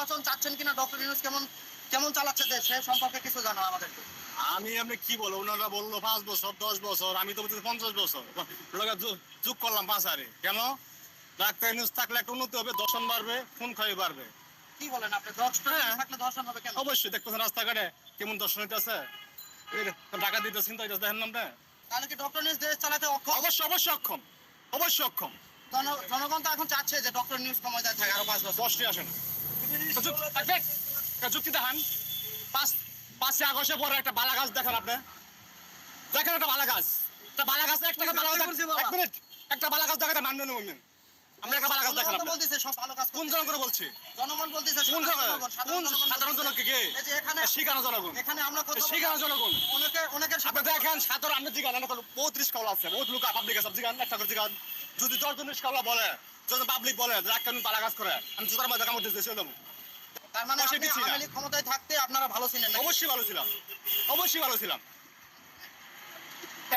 নির্বাচন চাচ্ছেন কিনা ডক্টর ইউনুস কেমন কেমন চালাচ্ছে দেশ সে সম্পর্কে কিছু জানো আমাদেরকে। আমি আপনি কি বলব? ওনারা বলল পাঁচ বছর দশ বছর আমি তো বলছি পঞ্চাশ বছর। যুগ করলাম পাঁচ হারে। কেন? ডাক্তার নিউজ থাকলে একটা উন্নতি হবে দর্শন বাড়বে খুন খাই বাড়বে। কি বলেন আপনি? ডক্টর হ্যাঁ। হবে কেন? অবশ্যই দেখতেছেন রাস্তাঘাটে কেমন দর্শন হইতেছে। টাকা দিতে চিন্তা হইতেছে দেখেন নামটা তাহলে কি ডক্টর ইউনুস দেশ চালাতে অক্ষম? অবশ্যই অবশ্যই অক্ষম। অবশ্যই অক্ষম। জন- জনগণ তো এখন চাচ্ছে যে ডক্টর নিউজ ক্ষমতায় থাকে আরও পাঁচ বছর। দশটি আসেন। যুক্তি দেখান? পাঁচ আগস্টে পরে একটা বালা গাছ দেখেন আপনি। দেখেন একটা বালা গাছ একটা বালা গাছ একটা বালা গাছ এক মিনিট। একটা বালা গাছ দেখাতে মানবেন না আমরা একটা জনগণ বলতেছে সব ভালো কাজ কোন করতেছে। জন জনগণ বলতেছে কোন সাধারণ জনগণ? সাধারণ কে? এখানে শিখানো জনগণ। এখানে আমরা কথা শিখানো জনগণ। অনেকে অনেকের সাথে দেখেন সাধারণ আপনি জিগান না বহুত রিস্ক আছে। বহুত লোক পাবলিক আছে জিগান একটা করে জিগান। যদি দশজন রিস্ক বলে যদি পাবলিক বলে রাগ কানুন বালা গাছ করে। আমি জোতার মধ্যে কামড় দিতে চলে যাব। তার মানে আপনি আওয়ামী লীগ ক্ষমতায় থাকতে আপনারা ভালো ছিলেন অবশ্যই ভালো ছিলাম। অবশ্যই ভালো ছিলাম।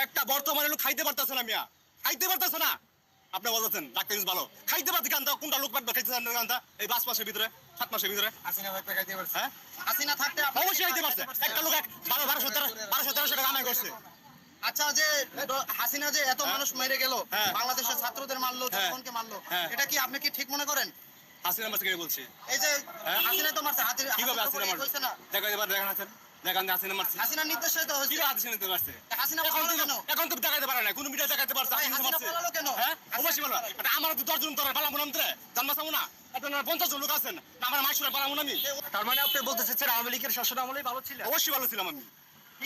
একটা বর্তমানে লোক খাইতে পারতেছে না মিয়া। খাইতে পারতেছে না। আপনি বলতেছেন ডাক্তার ভালো। খাইতে পারতে কান্তা কোনটা লোক পাঠবে খাইতে পারতে কান্তা এই পাঁচ মাসের ভিতরে সাত মাসের ভিতরে। খাইতে পারছে। হ্যাঁ? হাসিনা থাকতে অবশ্যই খাইতে পারছে। একটা লোক বারো বারোশো তেরোশো টাকা কামাই করছে। আচ্ছা যে হাসিনা যে এত মানুষ মেরে গেল হ্যাঁ। বাংলাদেশের ছাত্রদের মারলো হ্যাঁ। জনগণকে মারলো হ্যাঁ। এটা কি আপনি কি ঠিক মনে করেন? হাসিনা কে বলছি? এই যে হ্যাঁ। হাসিনা তো মারছে কীভাবে হাসিনার হাসিনা মারছে না। দেখো এবার দেখেন হাসেন। দেখেন মারছে। নির্দেশে এখন পালালো তো কেন? এখন তো দেখাইতে পারে না কোনো মিডিয়া দেখাইতে পারছে হাসিনা হাসিনা মারছে। পালালো কেন? হ্যাঁ? অবশ্যই ভালো পালালো। এটা আমার তো দশজন তোর পালাবো না মন্ত্রে। জানবা চাবো না? এটা না পঞ্চাশ জন লোক আছেন আমার মাসুরা পালাবো না আমি। তার মানে আপনি বলতে চাচ্ছেন আওয়ামী লীগের শাসন আমলেই ভালো ছিলেন? অবশ্যই ভালো ছিলাম আমি।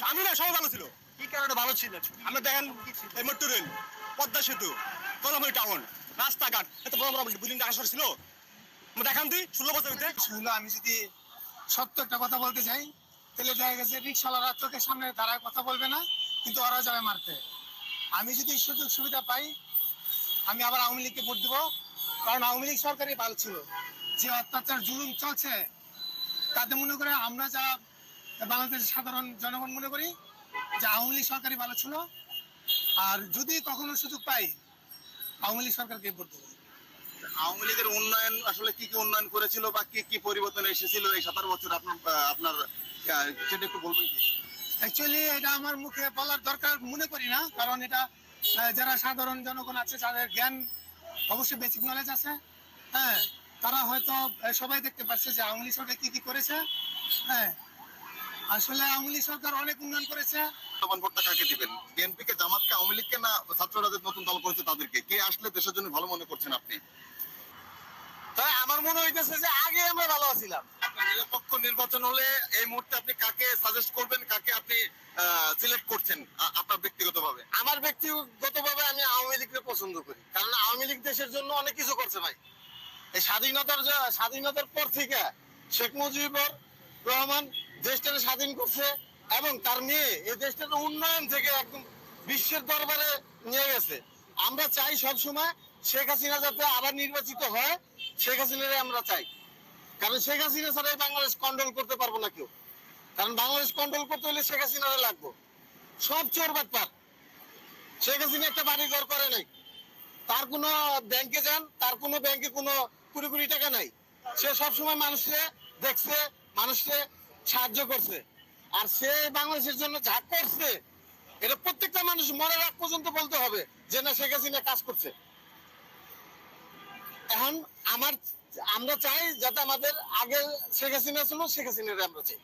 আমি না সবাই ভালো ছিল। কি কারণে ভালো ছিলেন আমরা দেখেন এই মেট্রো রেল পদ্মা সেতু কলমই টাউন রাস্তাঘাট এত বড় বড় বিল্ডিং শহর ছিল? দেখান তুই ষোলো বছর হলো আমি যদি সত্য একটা কথা বলতে চাই তাহলে দেখা গেছে রিক্সাওয়ালারা চোখের সামনে দাঁড়ায় কথা বলবে না কিন্তু ওরা যাবে মারতে। আমি যদি সুযোগ সুবিধা পাই আমি আবার আওয়ামী লীগকে ভোট দেবো কারণ আওয়ামী লীগ সরকারই ভালো ছিল। যে অত্যাচার জুলুম চলছে তাতে মনে করে আমরা যারা বাংলাদেশের সাধারণ জনগণ মনে করি যে আওয়ামী লীগ সরকারই ভালো ছিল। আর যদি কখনো সুযোগ পাই আওয়ামী লীগ সরকারকে ভোট দেবো। আওয়ামী লীগের উন্নয়ন আসলে কি কি উন্নয়ন করেছিল বা কি কি পরিবর্তন এসেছিল এই সতেরো বছর আপনার আপনার সেটা একটু বলবেন কি? অ্যাকচুয়ালি এটা আমার মুখে বলার দরকার মনে করি না কারণ এটা যারা সাধারণ জনগণ আছে যাদের জ্ঞান অবশ্যই বেসিক নলেজ আছে। হ্যাঁ তারা হয়তো সবাই দেখতে পাচ্ছে যে আওয়ামী লীগ সরকার কি কি করেছে। হ্যাঁ আসলে আওয়ামী লীগ সরকার অনেক উন্নয়ন করেছে। ভোটটা কাকে দিবেন? বিএনপি কে জামাতকে আওয়ামী লীগকে না ছাত্ররা যে নতুন দল করেছে তাদেরকে? কে আসলে দেশের জন্য ভালো মনে করছেন আপনি? তাই আমার মনে হইতেছে যে আগে আমরা ভালো ছিলাম আপনার নিরপেক্ষ নির্বাচন হলে এই মুহূর্তে আপনি কাকে সাজেস্ট করবেন? কাকে আপনি সিলেক্ট করছেন আপনার ব্যক্তিগতভাবে? আমার ব্যক্তিগতভাবে আমি আওয়ামী লীগকে পছন্দ করি। কারণ আওয়ামী লীগ দেশের জন্য অনেক কিছু করছে ভাই। এই স্বাধীনতার স্বাধীনতার পর থেকে শেখ মুজিবুর রহমান দেশটাকে স্বাধীন করছে এবং তার মেয়ে এই দেশটার উন্নয়ন থেকে একদম বিশ্বের দরবারে নিয়ে গেছে। আমরা চাই সব সময় শেখ হাসিনা যাতে আবার নির্বাচিত হয়, শেখ হাসিনারে আমরা চাই। কারণ শেখ হাসিনা ছাড়া বাংলাদেশ কন্ট্রোল করতে পারব না কেউ। কারণ বাংলাদেশ কন্ট্রোল করতে হলে শেখ হাসিনারে লাগবো। সব চোর বাটপার শেখ হাসিনা একটা বাড়ি ঘর করে নাই। তার কোনো ব্যাংকে যান, তার কোনো ব্যাংকে কোনো কুড়ি কোটি টাকা নাই। সে সবসময় মানুষকে দেখছে, মানুষকে সাহায্য করছে। আর সে বাংলাদেশের জন্য যা করছে, এটা প্রত্যেকটা মানুষ মরার আগ পর্যন্ত বলতে হবে যে, না, শেখ হাসিনা কাজ করছে। এখন আমার, আমরা চাই যাতে আমাদের আগে শেখ হাসিনা ছিল, শেখ হাসিনারে আমরা চাই।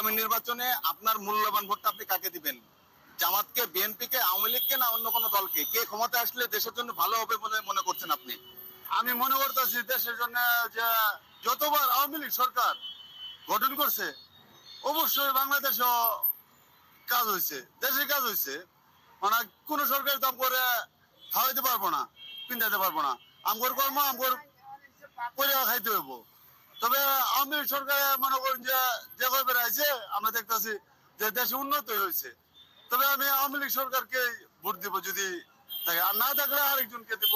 আমি নির্বাচনে আপনার মূল্যবান ভোটটা আপনি কাকে দিবেন? জামাতকে বিএনপি কে আওয়ামী না অন্য কোনো দলকে? কে ক্ষমতা আসলে দেশের জন্য ভালো হবে বলে মনে করছেন আপনি? আমি মনে করতেছি দেশের জন্য যে যতবার আওয়ামী লীগ সরকার গঠন করছে অবশ্যই বাংলাদেশও কাজ হয়েছে দেশে কাজ হয়েছে মানে কোন সরকার দাম করে খাওয়াইতে পারব না, পিন্ধাইতে পারব না। আমগর কর্ম, আমগর করে খাইতে হইব। তবে লীগ সরকার মনে করেন যে যে কবে বেড়াইছে আমরা দেখতেছি যে দেশে উন্নত হয়েছে তবে আমি আওয়ামী লীগ সরকারকে ভোট দিব যদি থাকে। আর না থাকলে আরেকজনকে দিব।